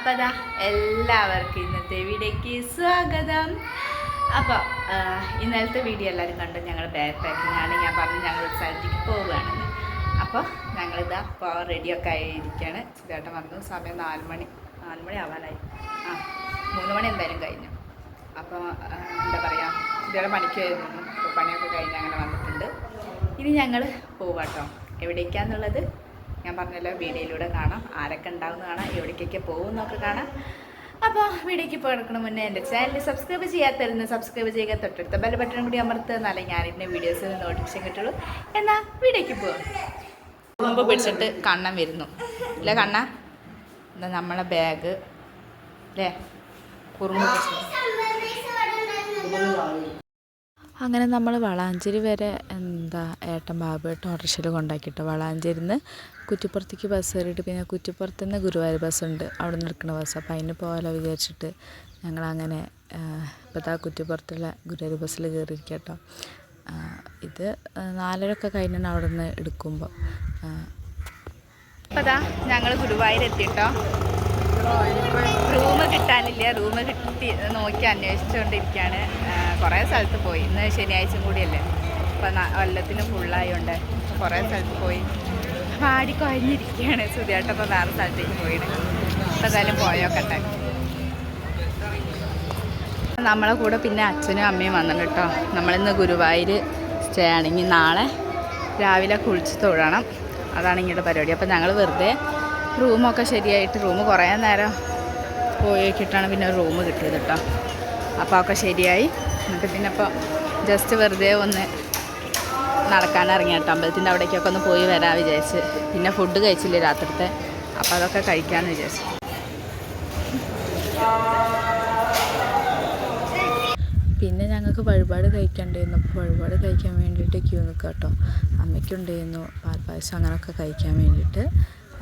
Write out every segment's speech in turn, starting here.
അപ്പോൾ അതാ എല്ലാവർക്കും ഇന്നത്തെ വീഡിയോയ്ക്ക് സ്വാഗതം. അപ്പോൾ ഇന്നലത്തെ വീഡിയോ എല്ലാവരും കണ്ടു. ഞങ്ങൾ ബാഗ് ആണ്. ഞാൻ പറഞ്ഞു ഞങ്ങൾ ഒരു സ്ഥലത്തേക്ക് പോവുകയാണെന്ന്. അപ്പോൾ ഞങ്ങളിതാ പോകാൻ റെഡിയൊക്കെ ആയിരിക്കുകയാണ് ചേട്ടൻ വന്നു. സമയം നാല് മണി നാല് മണി ആവാനായി. ആ മൂന്ന് മണി എന്തായാലും കഴിഞ്ഞു. അപ്പോൾ എന്താ പറയുക ചേട്ടൻ പണിക്ക് വരുന്നു പണിയൊക്കെ കഴിഞ്ഞ് അങ്ങനെ വന്നിട്ടുണ്ട്. ഇനി ഞങ്ങൾ പോവാട്ടോ. എവിടേക്കാന്നുള്ളത് ഞാൻ പറഞ്ഞല്ലോ വീഡിയോയിലൂടെ കാണാം. ആരൊക്കെ ഉണ്ടാവുമെന്ന് കാണാം. എവിടേക്കൊക്കെ പോകുന്നൊക്കെ കാണാം. അപ്പോൾ വീഡിയോയ്ക്ക് പോകണ മുന്നേ എന്റെ ചാനൽ സബ്സ്ക്രൈബ് ചെയ്യാത്തരുന്ന് സബ്സ്ക്രൈബ് ചെയ്യുക. തൊട്ടടുത്ത ബെൽ ബട്ടൺ കൂടി അമർത്തുക. എന്നാലേ ഞാനിന്റെ വീഡിയോസിൽ നോട്ടിഫിക്കേഷൻ കിട്ടുള്ളൂ. എന്നാൽ വീഡിയോയ്ക്ക് പോകാം മുമ്പ് പിടിച്ചിട്ട് കണ്ണൻ വരുന്നു. അല്ലേ കണ്ണ. എന്താ നമ്മളെ ബാഗ് അല്ലേ കുറുമ്പ് പിടിച്ചിട്ട് അങ്ങനെ നമ്മൾ വളാഞ്ചേരി വരെ എന്താ ഏട്ടൻ ബാബുവേട്ടൻ ഓട്ടോറിക്ഷയിൽ കൊണ്ടാക്കിയിട്ട് വളാഞ്ചേരിന്ന് കുറ്റിപ്പുറത്തേക്ക് ബസ് കയറിയിട്ട് പിന്നെ കുറ്റിപ്പുറത്ത് നിന്ന് ഗുരുവായൂർ ബസ്സുണ്ട് അവിടെ നിന്ന് എടുക്കുന്ന ബസ് അപ്പോൾ അതിന് പോകാലോ വിചാരിച്ചിട്ട് ഞങ്ങളങ്ങനെ ഇപ്പോൾ ആ കുറ്റിപ്പുറത്തുള്ള ഗുരുവായൂർ ബസ്സിൽ കയറിയിരിക്കുക കേട്ടോ ഇത് നാലരൊക്കെ കഴിഞ്ഞാണ് അവിടെ നിന്ന് എടുക്കുമ്പോൾ അപ്പോൾ അതാ ഞങ്ങൾ ഗുരുവായൂർ എത്തിട്ടോ. റൂം കിട്ടാനില്ല. റൂം കിട്ടി നോക്കി അന്വേഷിച്ചുകൊണ്ടിരിക്കുകയാണ് കുറേ സ്ഥലത്ത് പോയി. ഇന്ന് ശനിയാഴ്ച കൂടിയല്ലേ. അപ്പം കൊല്ലത്തിന് ഫുള്ളായോണ്ട് കുറേ സ്ഥലത്ത് പോയി. പാടി കുഴഞ്ഞിരിക്കുകയാണ് സുധിയായിട്ടപ്പോൾ വേറെ സ്ഥലത്തേക്ക് പോയിട്ട് എന്തായാലും പോയോക്കട്ടെ. നമ്മളെ കൂടെ പിന്നെ അച്ഛനും അമ്മയും വന്നിട്ട് കേട്ടോ നമ്മളിന്ന് ഗുരുവായൂർ സ്റ്റേ ആണെങ്കിൽ നാളെ രാവിലെ കുളിച്ച് തൊഴണം. അതാണ് ഇങ്ങോട്ട് പരിപാടി. അപ്പം ഞങ്ങൾ വെറുതെ റൂമൊക്കെ ശരിയായിട്ട് റൂം കുറേ നേരം പോയി നോക്കിയിട്ടാണ് പിന്നെ റൂം കിട്ടിയത് കേട്ടോ അപ്പോൾ ഒക്കെ ശരിയായി. എന്നിട്ട് പിന്നെ ഇപ്പോൾ ജസ്റ്റ് വെറുതെ ഒന്ന് നടക്കാനിറങ്ങി കേട്ടോ. അമ്പലത്തിന്റെ അവിടേക്കൊക്കെ ഒന്ന് പോയി വരാൻ വിചാരിച്ച്. പിന്നെ ഫുഡ് കഴിച്ചില്ല രാത്രിത്തെ? അപ്പോൾ അതൊക്കെ കഴിക്കാമെന്ന് വിചാരിച്ചു. പിന്നെ ഞങ്ങൾക്ക് വഴിപാട് കഴിക്കണ്ടായിരുന്നു. അപ്പോൾ വഴിപാട് കഴിക്കാൻ വേണ്ടിയിട്ട് ക്യൂ നിൽക്കുക കേട്ടോ അമ്മയ്ക്കുണ്ടായിരുന്നു പാൽപ്പായസം അങ്ങനെയൊക്കെ കഴിക്കാൻ വേണ്ടിയിട്ട്.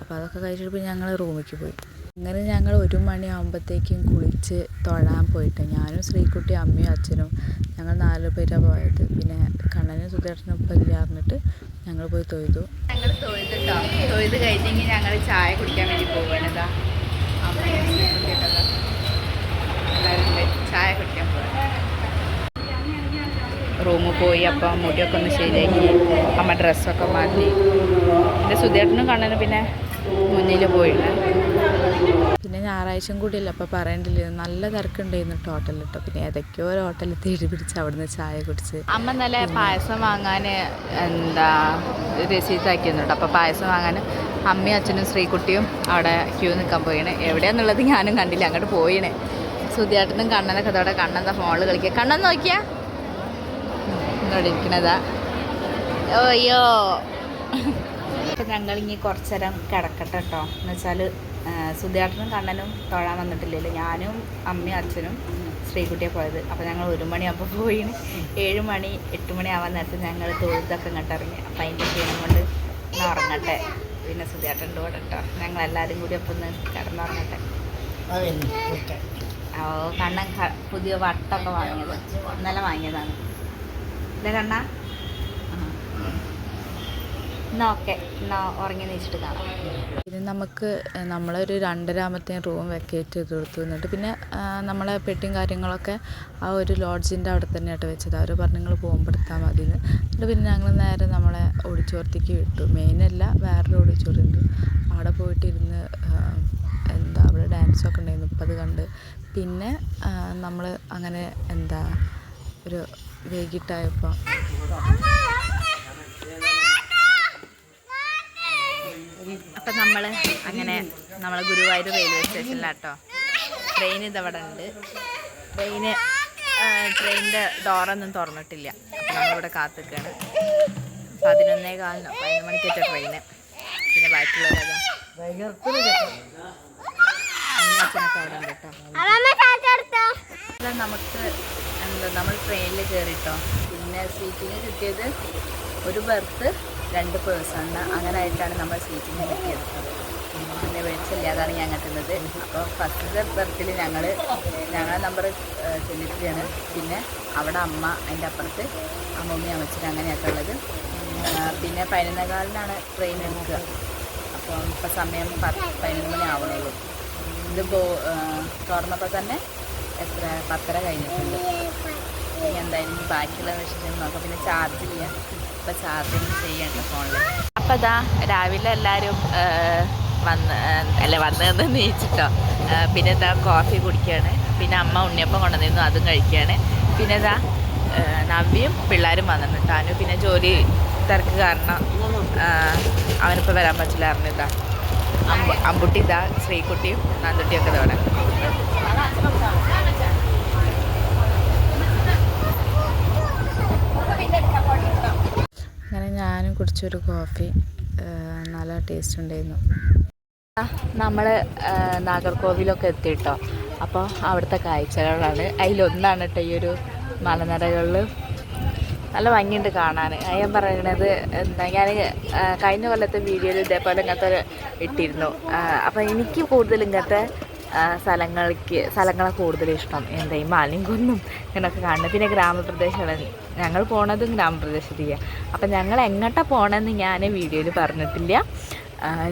അപ്പോൾ അതൊക്കെ കഴിച്ചിട്ട് ഞങ്ങൾ റൂമിലേക്ക് പോയി. അങ്ങനെ ഞങ്ങൾ ഒരു മണിയാകുമ്പോഴത്തേക്കും കുളിച്ച് തൊഴാൻ പോയിട്ട് ഞാനും ശ്രീകുട്ടി അമ്മയും അച്ഛനും ഞങ്ങൾ നാല് പേരാണ് പോയത്. പിന്നെ കണ്ണനും സുധേട്ടനും ഇപ്പം ഇല്ല പറഞ്ഞിട്ട് ഞങ്ങൾ പോയി തൊഴുതു. ഞങ്ങൾ തൊഴുത് കഴിഞ്ഞെങ്കിൽ ഞങ്ങൾ ചായ കുടിക്കാൻ വേണ്ടി എല്ലാവരും ചായ കുടിക്കാൻ പോകണം റൂമിൽ പോയി അപ്പം മുടിയൊക്കെ ഒന്ന് ശരിയാക്കി അമ്മ ഡ്രസ്സൊക്കെ മാറ്റി. പിന്നെ സുധേട്ടനും കണ്ണനും പിന്നെ മുന്നിൽ പോയിട്ട് പിന്നെ ഞായറാഴ്ചയും കൂടിയല്ല അപ്പോൾ പറയണ്ടില്ല നല്ല തിരക്കുണ്ടായിരുന്നു കേട്ടോ ഹോട്ടലിൽ കേട്ടോ പിന്നെ ഏതൊക്കെയോ ഒരു ഹോട്ടലിൽ തേടി പിടിച്ച് അവിടുന്ന് ചായ കുടിച്ച്. അമ്മ നല്ല പായസം വാങ്ങാൻ എന്താ രസീതാക്കിയിരുന്നുണ്ട് അപ്പോൾ പായസം വാങ്ങാൻ അമ്മയും അച്ഛനും ശ്രീകുട്ടിയും അവിടെ ക്യൂ നിൽക്കാൻ പോയിണ്. എവിടെയാന്നുള്ളത് ഞാനും കണ്ടില്ല. അങ്ങോട്ട് പോയിണേ. സുധിയാട്ടനും കണ്ണനൊക്കെ അതോടെ കണ്ണെന്താ ഫോണിൽ കളിക്കുക കണ്ണൻ നോക്കിയാ? ഇങ്ങോട്ട് ഇരിക്കണതാ. ഓയ്യോ അപ്പം ഞങ്ങൾ ഇനി കുറച്ച് നേരം കിടക്കട്ടെ കേട്ടോ എന്ന് വെച്ചാൽ സുധിയാട്ടനും കണ്ണനും തൊഴാൻ വന്നിട്ടില്ലല്ലോ. ഞാനും അമ്മയും അച്ഛനും ശ്രീകുട്ടിയെ പോയത്. അപ്പോൾ ഞങ്ങൾ ഒരു മണിയാകുമ്പോൾ പോയി ഏഴ് മണി എട്ട് മണി ആവാൻ നേരത്ത് ഞങ്ങൾ തൊഴുതൊക്കെ ഇങ്ങോട്ട് ഇറങ്ങി. അപ്പം അതിന്റെ ക്ഷീണം കൊണ്ട് ഉറങ്ങട്ടെ. പിന്നെ സുധിയാട്ടന്റെ കൂടെ കേട്ടോ ഞങ്ങൾ എല്ലാവരും കൂടി അപ്പം ഒന്ന് കിടന്നുറങ്ങട്ടെ. ഓ കണ്ണൻ പുതിയ വട്ടൊക്കെ വാങ്ങിയത്. ഇന്നലെ വാങ്ങിയതാണ്. ഇല്ല കണ്ണ. എന്നാ ഓക്കെ എന്നാ ഉറങ്ങി നീച്ചിട്ട് കാണാം. പിന്നെ നമുക്ക് നമ്മളൊരു രണ്ടര ആകുമ്പത്തേനും റൂം വെക്കേറ്റ് ചെയ്ത് കൊടുത്തു എന്നിട്ട് പിന്നെ നമ്മളെ പെട്ടിയും കാര്യങ്ങളൊക്കെ ആ ഒരു ലോഡ്ജിന്റെ അവിടെ തന്നെയായിട്ട് വെച്ചത്. അവർ പറഞ്ഞു നിങ്ങൾ പോകുമ്പോൾ എടുത്താൽ മതി എന്ന് എന്നിട്ട് പിന്നെ ഞങ്ങൾ നേരെ നമ്മളെ ഓഡിറ്റോറിയത്തേക്ക് വിട്ടു. മെയിനല്ല വേറൊരു ഓടിച്ചോറുണ്ട് ഉണ്ട്. അവിടെ പോയിട്ടിരുന്ന് എന്താ അവിടെ ഡാൻസൊക്കെ ഉണ്ടായിരുന്നു. ഇപ്പം അത് കണ്ട്. പിന്നെ നമ്മൾ അങ്ങനെ എന്താ ഒരു വൈകിട്ടായപ്പോൾ അപ്പം നമ്മൾ അങ്ങനെ നമ്മളെ ഗുരുവായൂർ റെയിൽവേ സ്റ്റേഷനിലാട്ടോ ട്രെയിൻ ഇതവിടെ ഉണ്ട്. ട്രെയിന് ട്രെയിനിന്റെ ഡോറൊന്നും തുറന്നിട്ടില്ല. അപ്പം നമ്മളിവിടെ കാത്തിക്കാണ്. പതിനൊന്നേ കാലിനോ പതിനൊന്ന് മണിക്കേറ്റ ട്രെയിന് പിന്നെ ബാക്കിയുള്ളവരും നമുക്ക് എന്താ നമ്മൾ ട്രെയിനിൽ കയറിട്ടോ പിന്നെ സീറ്റിന് കിട്ടിയത് ഒരു ബർത്ത് രണ്ട് പേഴ്സണ് അങ്ങനെ ആയിട്ടാണ് നമ്മൾ സീറ്റിന് കിട്ടിയത് പിന്നെ വിളിച്ചില്ല അതാണ് ഞാൻ കിട്ടുന്നത്. അപ്പോൾ ഫസ്റ്റ് ബർത്തിൽ ഞങ്ങൾ ഞങ്ങളെ നമ്പർ ചെല്ലിട്ടാണ് പിന്നെ അവിടെ അമ്മ അതിന്റെ അപ്പുറത്ത് അമ്മമ്മയും അമ്മച്ചിട്ട് ഉള്ളത്. പിന്നെ പതിനൊന്നേകാലിനാണ് ട്രെയിൻ എടുക്കുക. അപ്പോൾ ഇപ്പോൾ സമയം പതിനൊന്ന് മണി ആവണുള്ളൂ ഇത് പോ തുറന്നപ്പോൾ തന്നെ എത്ര പത്തര കഴിഞ്ഞിട്ടുണ്ട്. എന്തായാലും ബാക്കിയുള്ള വിഷയം നോക്കാം പിന്നെ ചാർജ് ചെയ്യാം. ഇപ്പം ചാർജിങ് ചെയ്യണ്ട ഫോണിൽ അപ്പം അതാ രാവിലെ എല്ലാവരും വന്ന് അല്ല വന്ന് നിന്ന് നീച്ചിട്ടോ. പിന്നെ എന്താ കോഫി കുടിക്കുകയാണ് പിന്നെ അമ്മ ഉണ്ണിയപ്പം കൊണ്ടുവന്നിരുന്നു അതും കഴിക്കുകയാണ് പിന്നെ ഇതാ നവ്യും പിള്ളേരും വന്നിട്ടുണ്ട് താനും പിന്നെ ജോലി തിരക്ക് കാരണം അവനിപ്പോൾ വരാൻ പറ്റില്ല അറിഞ്ഞു ഇതാ അമ്പുട്ടി ഇതാ ശ്രീകുട്ടിയും നന്ദുട്ടിയൊക്കെ ഇതോടെ അങ്ങനെ ഞാനും കുടിച്ചൊരു കോഫി നല്ല ടേസ്റ്റ് ഉണ്ടായിരുന്നു. നമ്മൾ നാഗർകോവിലൊക്കെ എത്തിയിട്ടോ അപ്പോൾ അവിടുത്തെ കാഴ്ചകളാണ്. അതിലൊന്നാണ് കേട്ടോ ഈ ഒരു മലനിരകളിൽ നല്ല ഭംഗിയുണ്ട് കാണാൻ ഞാൻ പറയണത് എന്താ ഞാൻ കഴിഞ്ഞ കൊല്ലത്തെ വീഡിയോയിൽ ഇതേപോലെ ഇങ്ങനത്തെ ഇട്ടിരുന്നു. അപ്പോൾ എനിക്ക് കൂടുതൽ ഇങ്ങനത്തെ സ്ഥലങ്ങൾക്ക് സ്ഥലങ്ങളെ കൂടുതൽ ഇഷ്ടം. എന്താ ഈ മലങ്കുന്നും ഇങ്ങനെയൊക്കെ കാണുന്നത്. പിന്നെ ഗ്രാമപ്രദേശമാണ് ഞങ്ങൾ പോണതും ഗ്രാമപ്രദേശത്തേക്കാണ് അപ്പം ഞങ്ങൾ എങ്ങോട്ടാണ് പോകണമെന്ന് ഞാൻ വീഡിയോയിൽ പറഞ്ഞിട്ടില്ല.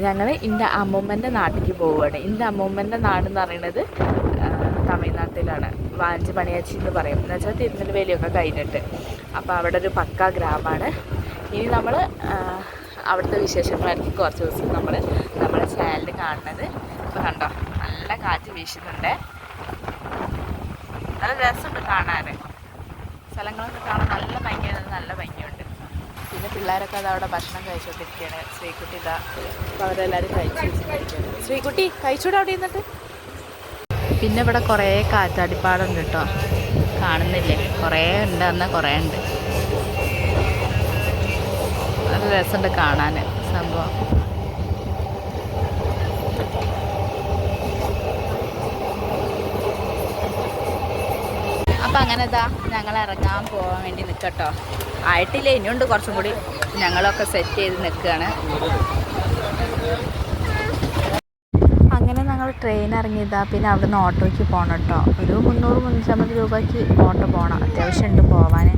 ഞങ്ങൾ എന്റെ അമ്മൂമ്മന്റെ നാട്ടിലേക്ക് പോവുകയാണ് എന്റെ അമ്മൂമ്മന്റെ നാട് എന്ന് പറയുന്നത് തമിഴ്നാട്ടിലാണ്. വാഞ്ചി പണിയാച്ചി എന്ന് പറയും. എന്ന് വെച്ചാൽ തിരുനെൽവേലിയൊക്കെ കഴിഞ്ഞിട്ട്. അപ്പോൾ അവിടെ ഒരു പക്ക ഗ്രാമമാണ് ഇനി നമ്മൾ അവിടുത്തെ വിശേഷങ്ങളായിരിക്കും കുറച്ച് ദിവസം നമ്മൾ നമ്മുടെ ചാനലിൽ കാണുന്നത്. ഇപ്പോൾ കണ്ടോ? നല്ല കാറ്റ് വീശുന്നുണ്ട്. നല്ല രസമുണ്ട് കാണാൻ സ്ഥലങ്ങളൊക്കെ കാണാൻ നല്ല ഭംഗിയാണ് നല്ല ഭംഗിയുണ്ട്. പിന്നെ പിള്ളേരൊക്കെ അത് അവിടെ ഭക്ഷണം കഴിച്ചുകൊണ്ടിരിക്കുകയാണ് ശ്രീകുട്ടി ഇതാ അപ്പോൾ അവരെല്ലാവരും കഴിച്ചു ശ്രീകുട്ടി കഴിച്ചൂടെ അവിടെ ഇരുന്നിട്ട്? പിന്നെ ഇവിടെ കുറേ കാറ്റാടിപ്പാടുണ്ട് കേട്ടോ കാണുന്നില്ലേ? കുറേ ഉണ്ട് എന്നാൽ കുറേ ഉണ്ട്. നല്ല രസമുണ്ട് കാണാൻ സംഭവം. അപ്പം അങ്ങനെ ഇതാ ഞങ്ങൾ ഇറങ്ങാൻ പോകാൻ വേണ്ടി നിൽക്കട്ടോ ആയിട്ടില്ല ഇനിയുണ്ട് കുറച്ചും കൂടി. ഞങ്ങളൊക്കെ സെറ്റ് ചെയ്ത് നിൽക്കുകയാണ് അങ്ങനെ ഞങ്ങൾ ട്രെയിൻ ഇറങ്ങിയതാ പിന്നെ അവിടെ നിന്ന് ഓട്ടോയ്ക്ക് പോകണം കേട്ടോ ഒരു മുന്നൂറ് മുന്നൂറ്റമ്പത് രൂപയ്ക്ക് ഓട്ടോ പോകണം അത്യാവശ്യം ഉണ്ട് പോവാൻ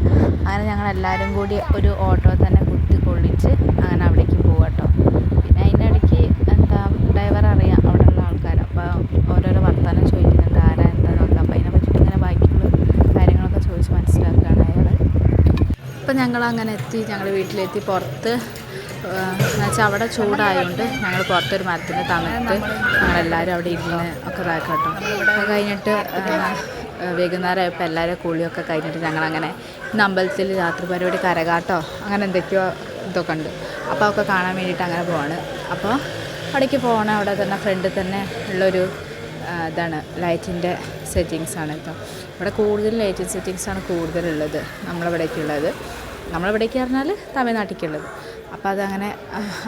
അങ്ങനെ ഞങ്ങൾ എല്ലാവരും കൂടി ഒരു ഓട്ടോ തന്നെ കുത്തി കൊള്ളിച്ച് അങ്ങനെ അവിടേക്ക് പോവാം കേട്ടോ പിന്നെ അതിന്റെ ഇടയ്ക്ക് എന്താ ഡ്രൈവർ അറിയാം അവിടെയുള്ള ആൾക്കാർ അപ്പോൾ ഓരോരോ വർത്തമാനം ചോദിക്കുന്നുണ്ട് ആരാ എന്താ നോക്കാം അപ്പോൾ അതിനെ പറ്റിയിട്ട് ഇങ്ങനെ ബാക്കിയുള്ള കാര്യങ്ങളൊക്കെ ചോദിച്ച് മനസ്സിലാക്കുകയാണ് അയാൾ ഇപ്പം ഞങ്ങൾ അങ്ങനെ എത്തി ഞങ്ങൾ വീട്ടിലെത്തി. പുറത്ത് എന്നുവെച്ചാൽ അവിടെ ചൂടായതുകൊണ്ട് ഞങ്ങൾ പുറത്തൊരു മരത്തിന്റെ തണുത്ത് ഞങ്ങളെല്ലാവരും അവിടെ ഇരുന്ന് ഒക്കെ ഇതാക്കാം കേട്ടോ അത് കഴിഞ്ഞിട്ട് വൈകുന്നേരമായപ്പോൾ എല്ലാവരും കുളിയൊക്കെ കഴിഞ്ഞിട്ട് ഞങ്ങളങ്ങനെ ഇന്ന് അമ്പലത്തിൽ രാത്രി പരിപാടി കരകാട്ടോ അങ്ങനെ എന്തൊക്കെയോ ഇതൊക്കെ ഉണ്ട്. അപ്പോൾ ഒക്കെ കാണാൻ വേണ്ടിയിട്ട് അങ്ങനെ പോവാണ്. അപ്പോൾ അവിടേക്ക് പോകണം അവിടെ തന്നെ ഫ്രണ്ടിൽ തന്നെ ഉള്ളൊരു ഇതാണ് ലൈറ്റിന്റെ സെറ്റിങ്സാണ് കേട്ടോ. ഇവിടെ കൂടുതൽ ലൈറ്റിംഗ് സെറ്റിങ്സാണ് കൂടുതലുള്ളത് നമ്മളിവിടേക്കുള്ളത് നമ്മളിവിടേക്ക് പറഞ്ഞാൽ തമിഴ്നാട്ടിലേക്കുള്ളത് അപ്പോൾ അതങ്ങനെ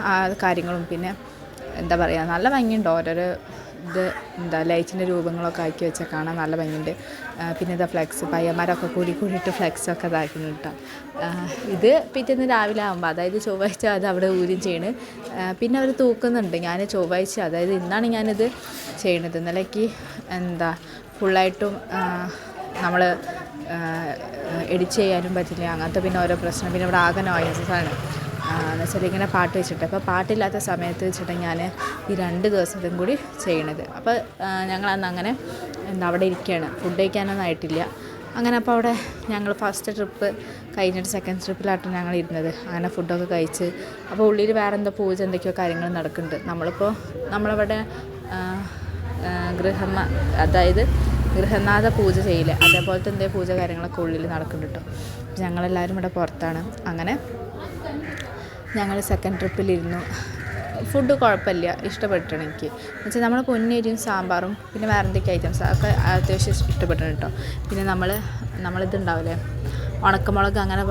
ആ, കാര്യങ്ങളും പിന്നെ എന്താ പറയുക നല്ല ഭംഗിയുണ്ട്. ഓരോരോ ഇത് എന്താ ലൈറ്റിന്റെ രൂപങ്ങളൊക്കെ ആക്കി വെച്ചാൽ കാണാൻ നല്ല ഭംഗിയുണ്ട്. പിന്നെ ഇതാ ഫ്ലെക്സ് പയ്യന്മാരൊക്കെ കൂടി കൂടിയിട്ട് ഫ്ലെക്സൊക്കെ ഇതാക്കുന്നു കേട്ടോ. ഇത് പിറ്റേന്ന് രാവിലെ ആകുമ്പോൾ അതായത് ചൊവ്വാഴ്ച അത് അവിടെ ഊരും ചെയ്യണ്. പിന്നെ അവർ തൂക്കുന്നുണ്ട്. ഞാൻ ചൊവ്വാഴ്ച അതായത് ഇന്നാണ് ഞാനിത് ചെയ്യണത്. ഇന്നലേക്ക് എന്താ ഫുള്ളായിട്ടും നമ്മൾ എഡിറ്റ് ചെയ്യാനും പറ്റില്ല. അങ്ങനത്തെ പിന്നെ ഓരോ പ്രശ്നം. പിന്നെ ഇവിടെ ആകെ നോയസാണ് എന്ന് വെച്ചാൽ ഇങ്ങനെ പാട്ട് വെച്ചിട്ട്. അപ്പോൾ പാട്ടില്ലാത്ത സമയത്ത് വെച്ചിട്ട് ഞാൻ ഈ രണ്ട് ദിവസത്തും കൂടി ചെയ്യണത്. അപ്പോൾ ഞങ്ങൾ അന്ന് അങ്ങനെ എന്താ അവിടെ ഇരിക്കുകയാണ് ഫുഡ് കഴിക്കാനൊന്നും ആയിട്ടില്ല. അങ്ങനെ അപ്പോൾ അവിടെ ഞങ്ങൾ ഫസ്റ്റ് ട്രിപ്പ് കഴിഞ്ഞിട്ട് സെക്കൻഡ് ട്രിപ്പിലാട്ടോ ഞങ്ങൾ ഇരുന്നത്. അങ്ങനെ ഫുഡൊക്കെ കഴിച്ച്. അപ്പോൾ ഉള്ളിൽ വേറെ എന്തോ പൂജ എന്തൊക്കെയോ കാര്യങ്ങൾ നടക്കുന്നുണ്ട്. നമ്മളിപ്പോൾ നമ്മളവിടെ ഗൃഹമ അതായത് ഗൃഹനാഥ പൂജ ചെയ്യില്ലേ? അതേപോലത്തെ എന്തേ പൂജ കാര്യങ്ങളൊക്കെ ഉള്ളിൽ നടക്കുന്നുണ്ട് കേട്ടോ ഞങ്ങളെല്ലാവരും ഇവിടെ പുറത്താണ്. അങ്ങനെ ഞങ്ങൾ സെക്കൻഡ് ട്രിപ്പിലിരുന്നു ഫുഡ് കുഴപ്പമില്ല. ഇഷ്ടപ്പെട്ടിട്ടുണ്ട് എനിക്ക്. എന്നുവെച്ചാൽ നമ്മൾ പൊന്നരിയും സാമ്പാറും പിന്നെ വേറെ എന്തൊക്കെ ഐറ്റംസ് അതൊക്കെ അത്യാവശ്യം ഇഷ്ടപ്പെട്ടിട്ടുണ്ട് കേട്ടോ പിന്നെ നമ്മൾ നമ്മളിതുണ്ടാവില്ലേ? ഉണക്കമുളക് അങ്ങനെ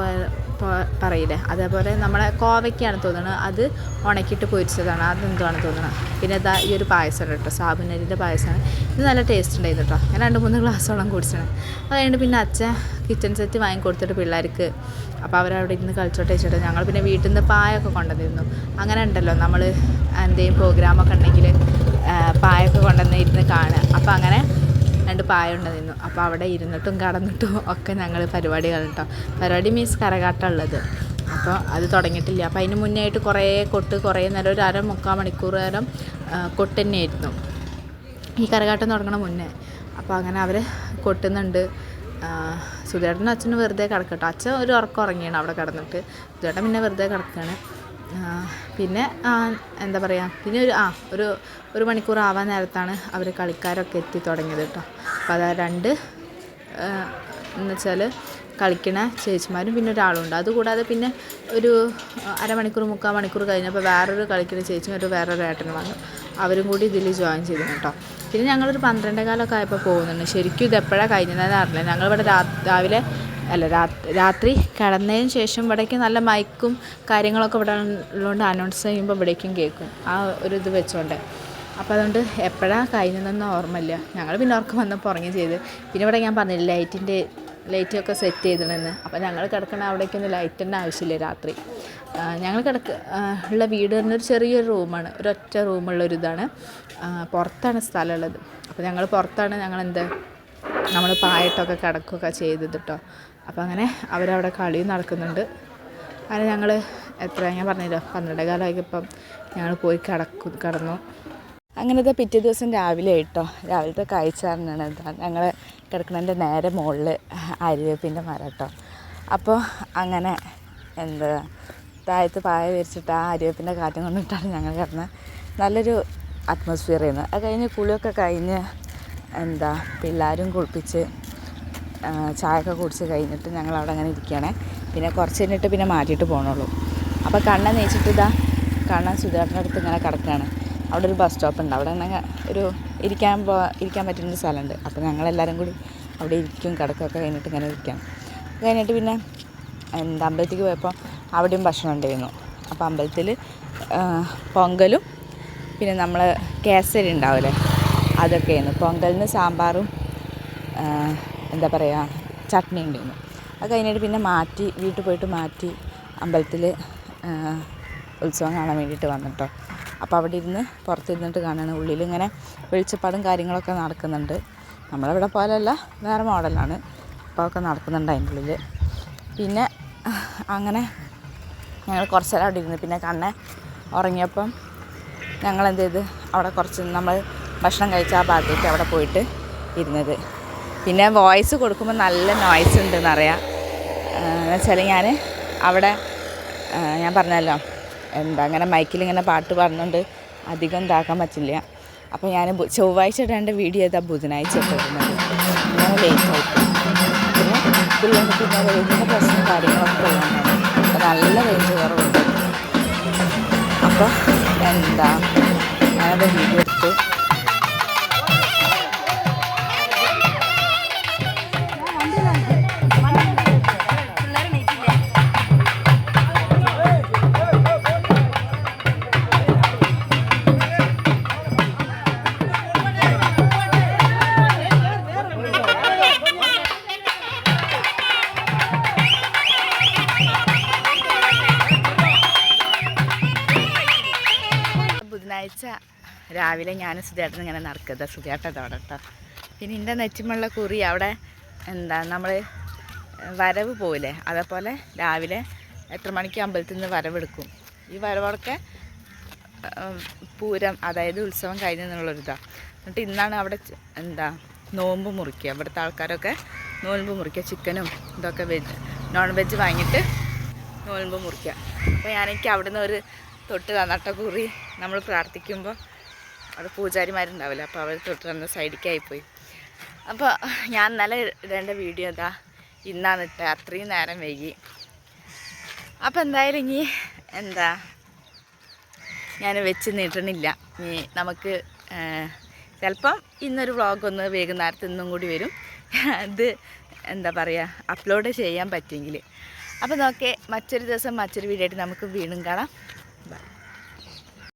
പറയില്ലേ? അതേപോലെ നമ്മളെ കോവയ്ക്കാണ് തോന്നുന്നത് അത് ഉണക്കിയിട്ട് പൊരിച്ചതാണ്. അതെന്തുവാണ് തോന്നുന്നത് പിന്നെ ഇതാ ഈ ഒരു പായസമാണ് കേട്ടോ. സാബുനരിന്റെ പായസമാണ്. ഇത് നല്ല ടേസ്റ്റ് ഉണ്ടായിരുന്നു കേട്ടോ. ഞാൻ രണ്ട് മൂന്ന് ഗ്ലാസ്സോളം കുടിച്ചാണ് അത് പിന്നെ അച്ഛൻ കിച്ചൺ സെറ്റ് വാങ്ങി കൊടുത്തിട്ട് പിള്ളേർക്ക്. അപ്പോൾ അവരവിടെ ഇരുന്ന് കളിച്ചോട്ടെ വെച്ചിട്ട് ഞങ്ങൾ പിന്നെ വീട്ടിൽ നിന്ന് പായൊക്കെ കൊണ്ടുവന്നിരുന്നു. അങ്ങനെ ഉണ്ടല്ലോ നമ്മൾ എന്തെങ്കിലും പ്രോഗ്രാമൊക്കെ ഉണ്ടെങ്കിൽ പായൊക്കെ കൊണ്ടുവന്ന് ഇരുന്ന് കാണുക. അപ്പോൾ അങ്ങനെ രണ്ട് പായ നിന്നു. അപ്പോൾ അവിടെ ഇരുന്നിട്ടും കടന്നിട്ടും ഒക്കെ ഞങ്ങൾ പരിപാടികൾ കേട്ടോ പരിപാടി മീൻസ് കരകാട്ടം ഉള്ളത്. അപ്പോൾ അത് തുടങ്ങിയിട്ടില്ല. അപ്പോൾ അതിന് മുന്നേ ആയിട്ട് കുറേ കൊട്ട് കുറേ നേരം ഒരു അര മുക്കാൽ മണിക്കൂർ നേരം കൊട്ട് തന്നെയായിരുന്നു. ഈ കരകാട്ടം തുടങ്ങണ മുന്നേ. അപ്പോൾ അങ്ങനെ അവർ കൊട്ടുന്നുണ്ട്. സുധേട്ടനും അച്ഛനും വെറുതെ കിടക്കട്ടോ. അച്ഛൻ ഒരു ഉറക്കം ഉറങ്ങിയാണ് അവിടെ കിടന്നിട്ട്. സുധേട്ടൻ പിന്നെ വെറുതെ കിടക്കുകയാണ് പിന്നെ എന്താ പറയുക പിന്നെ ഒരു ആ ഒരു ഒരു മണിക്കൂർ ആവാൻ നേരത്താണ് അവർ കളിക്കാരൊക്കെ എത്തി തുടങ്ങിയത് കേട്ടോ അപ്പോൾ അതാ രണ്ട് എന്ന് വെച്ചാൽ കളിക്കണ ചേച്ചിമാരും പിന്നെ ഒരാളുണ്ട്. അതുകൂടാതെ പിന്നെ ഒരു അരമണിക്കൂർ മുക്കാൽ മണിക്കൂർ കഴിഞ്ഞപ്പോൾ വേറൊരു കളിക്കുന്ന ചേച്ചിയും ഒരു വേറൊരു ഏട്ടനും വന്നു. അവരും കൂടി ഇതിൽ ജോയിൻ ചെയ്തു കേട്ടോ പിന്നെ ഞങ്ങളൊരു പന്ത്രണ്ടേ കാലമൊക്കെ ആയപ്പോൾ പോകുന്നുണ്ട്. ശരിക്കും ഇത് എപ്പോഴാണ് കഴിഞ്ഞതെന്ന് അറിയില്ല. ഞങ്ങളിവിടെ രാവിലെ അല്ല രാത്രി കിടന്നതിന് ശേഷം ഇവിടേക്ക് നല്ല മൈക്കും കാര്യങ്ങളൊക്കെ ഇവിടെ ഉള്ളതുകൊണ്ട് അനൗൺസ് ചെയ്യുമ്പോൾ ഇവിടേക്കും കേൾക്കും ആ ഒരു ഇത് വെച്ചോണ്ട്. അപ്പോൾ അതുകൊണ്ട് എപ്പോഴാണ് കഴിഞ്ഞതെന്ന് ഓർമ്മയില്ല. ഞങ്ങൾ പിന്നെ ഉറക്കം വന്നപ്പോൾ ഉറങ്ങി ചെയ്ത്. പിന്നെ ഇവിടെ ഞാൻ പറഞ്ഞില്ല ലൈറ്റിന്റെ ലൈറ്റൊക്കെ സെറ്റ് ചെയ്തിടണമെന്ന് അപ്പോൾ ഞങ്ങൾ കിടക്കണ അവിടേക്കൊന്നും ലൈറ്റിന്റെ ആവശ്യമില്ല രാത്രി. ഞങ്ങൾ കിടക്ക ഉള്ള വീട് തന്നെ ഒരു ചെറിയൊരു റൂമാണ്. ഒരൊറ്റ റൂമുള്ളൊരു ഇതാണ്. പുറത്താണ് സ്ഥലമുള്ളത്. അപ്പോൾ ഞങ്ങൾ പുറത്താണ് ഞങ്ങൾ നമ്മൾ പായിട്ടൊക്കെ കിടക്കുകയൊക്കെ ചെയ്തത് കേട്ടോ അപ്പോൾ അങ്ങനെ അവരവിടെ കളി നടക്കുന്നുണ്ട്. അങ്ങനെ ഞങ്ങൾ എത്ര ഞാൻ പറഞ്ഞല്ലോ പന്ത്രണ്ട് കാലമായപ്പം ഞങ്ങൾ പോയി കിടക്കും കിടന്നു. അങ്ങനത്തെ പിറ്റേ ദിവസം രാവിലെ കേട്ടോ രാവിലത്തെ കാഴ്ച ഇതാ. ഞങ്ങൾ കിടക്കുന്നതിന്റെ നേരെ മുകളിൽ അരിവേപ്പിന്റെ മരം കേട്ടോ. അപ്പോൾ അങ്ങനെ എന്താ താഴത്ത് പായ വിരിച്ചിട്ട് ആ അരിവേപ്പിന്റെ കാറ്റും കൊണ്ടിട്ടാണ് ഞങ്ങൾ കിടന്നത് നല്ലൊരു അറ്റ്മോസ്ഫിയർ ആയിരുന്നു. അത് കഴിഞ്ഞ് കുളിയൊക്കെ കഴിഞ്ഞ് എന്താ പിള്ളേരും കുളിപ്പിച്ച് ചായയൊക്കെ കുടിച്ച് കഴിഞ്ഞിട്ട് ഞങ്ങൾ അവിടെ അങ്ങനെ ഇരിക്കുകയാണേ. പിന്നെ കുറച്ച് കഴിഞ്ഞിട്ട് പിന്നെ മാറ്റിയിട്ട് പോകണുള്ളൂ അപ്പോൾ കണ്ണ നെയ്ച്ചിട്ട് ഇതാ കണ്ണൻ സുധാകരന്റെ അടുത്ത് ഇങ്ങനെ കിടക്കുകയാണ്. അവിടെ ഒരു ബസ് സ്റ്റോപ്പ് ഉണ്ട്. അവിടെ അങ്ങനെ ഒരു ഇരിക്കാൻ പോ ഇരിക്കാൻ പറ്റുന്ന സ്ഥലമുണ്ട്. അപ്പോൾ ഞങ്ങളെല്ലാവരും കൂടി അവിടെ ഇരിക്കും കിടക്കുകയൊക്കെ കഴിഞ്ഞിട്ട് ഇങ്ങനെ ഇരിക്കാം കഴിഞ്ഞിട്ട് പിന്നെ എന്താ അമ്പലത്തിലേക്ക് പോയപ്പോൾ അവിടെയും ഭക്ഷണം ഉണ്ടായിരുന്നു. അപ്പോൾ അമ്പലത്തിൽ പൊങ്കലും പിന്നെ നമ്മൾ കേസരി ഉണ്ടാവില്ലേ? അതൊക്കെയായിരുന്നു പൊങ്കലിന് സാമ്പാറും എന്താ പറയുക ചട്നി ഉണ്ടായിരുന്നു. അത് കഴിഞ്ഞിട്ട് പിന്നെ മാറ്റി വീട്ടിൽ പോയിട്ട് മാറ്റി അമ്പലത്തിൽ ഉത്സവം കാണാൻ വേണ്ടിയിട്ട് വന്നിട്ടോ. അപ്പോൾ അവിടെ ഇരുന്ന് പുറത്തിരുന്നിട്ട് കാണുകയാണ് ഉള്ളിൽ ഇങ്ങനെ വെളിച്ചപ്പാടും കാര്യങ്ങളൊക്കെ നടക്കുന്നുണ്ട്. നമ്മളിവിടെ പോലെയല്ല വേറെ മോഡലാണ്. അപ്പോൾ ഒക്കെ നടക്കുന്നുണ്ട് അതിന്റെ ഉള്ളിൽ പിന്നെ അങ്ങനെ ഞങ്ങൾ കുറച്ച് നേരം അവിടെ ഇരുന്ന് പിന്നെ കണ്ണെ ഉറങ്ങിയപ്പം ഞങ്ങൾ എന്ത് ചെയ്ത് അവിടെ കുറച്ച് നമ്മൾ ഭക്ഷണം കഴിച്ച ആ ഭാഗത്തേക്ക് അവിടെ പോയിട്ട് ഇരുന്നത്. പിന്നെ വോയിസ് കൊടുക്കുമ്പോൾ നല്ല നോയ്സ് ഉണ്ടെന്നറിയാം എന്ന് വെച്ചാൽ ഞാൻ അവിടെ ഞാൻ പറഞ്ഞല്ലോ എന്താ അങ്ങനെ മൈക്കിൽ ഇങ്ങനെ പാട്ട് പറഞ്ഞുകൊണ്ട് അധികം ഇതാക്കാൻ പറ്റില്ല. അപ്പോൾ ഞാൻ ചൊവ്വാഴ്ച ഇടേണ്ട വീഡിയോ ഏതാ ബുധനാഴ്ച ഇട്ടിരുന്നത് ഞാൻ ലേറ്റ് ആയിട്ട് പിന്നെ പിന്നെ പ്രശ്നം കാര്യങ്ങളൊക്കെ ഉള്ളതാണ് അപ്പോൾ നല്ല റേഞ്ച് കുറവുണ്ട്. അപ്പോൾ എന്താ ഞാനത് വീഡിയോ എടുത്തു ഞാൻ സുധേട്ടൻ ഇങ്ങനെ നടക്കുക സുധേട്ടൻ അവിടെ കേട്ടോ. പിന്നെ എന്റെ നെറ്റിമുള്ള കുറി അവിടെ എന്താ നമ്മൾ വരവ് പോയില്ലേ അതേപോലെ രാവിലെ എത്ര മണിക്ക് അമ്പലത്തിൽ നിന്ന് വരവെടുക്കും. ഈ വരവൊക്കെ പൂരം അതായത് ഉത്സവം കഴിഞ്ഞെന്നുള്ളൊരിതാണ് എന്നിട്ട് ഇന്നാണ് അവിടെ എന്താ നോമ്പ് മുറിക്കുക. ഇവിടുത്തെ ആൾക്കാരൊക്കെ നോമ്പ് മുറിക്കുക. ചിക്കനും ഇതൊക്കെ വെജ് നോൺ വെജ് വാങ്ങിയിട്ട് നോൽമ്പ് മുറിക്കുക. അപ്പോൾ ഞാനെനിക്ക് അവിടുന്ന് ഒരു തൊട്ട് തന്നട്ട കുറി നമ്മൾ പ്രാർത്ഥിക്കുമ്പോൾ അവിടെ പൂജാരിമാരുണ്ടാവില്ല? അപ്പോൾ അവർ തൊട്ടിരുന്ന സൈഡിലേക്കായി പോയി അപ്പോൾ ഞാൻ ഇന്നലെ ഇടേണ്ട വീഡിയോ ഇതാ ഇന്നാണ് ഇട്ട. അത്രയും നേരം വൈകി. അപ്പോൾ എന്തായാലും ഇനി എന്താ ഞാൻ വെച്ച് നീട്ടണില്ല. ഇനി നമുക്ക് ചിലപ്പം ഇന്നൊരു വ്ളോഗ് ഒന്ന് വൈകുന്നേരത്ത് ഇന്നും കൂടി വരും. അത് എന്താ പറയുക അപ്ലോഡ് ചെയ്യാൻ പറ്റുമെങ്കിൽ. അപ്പോൾ നോക്കേ മറ്റൊരു ദിവസം മറ്റൊരു വീഡിയോ ആയിട്ട് നമുക്ക് വീണ്ടും കാണാം.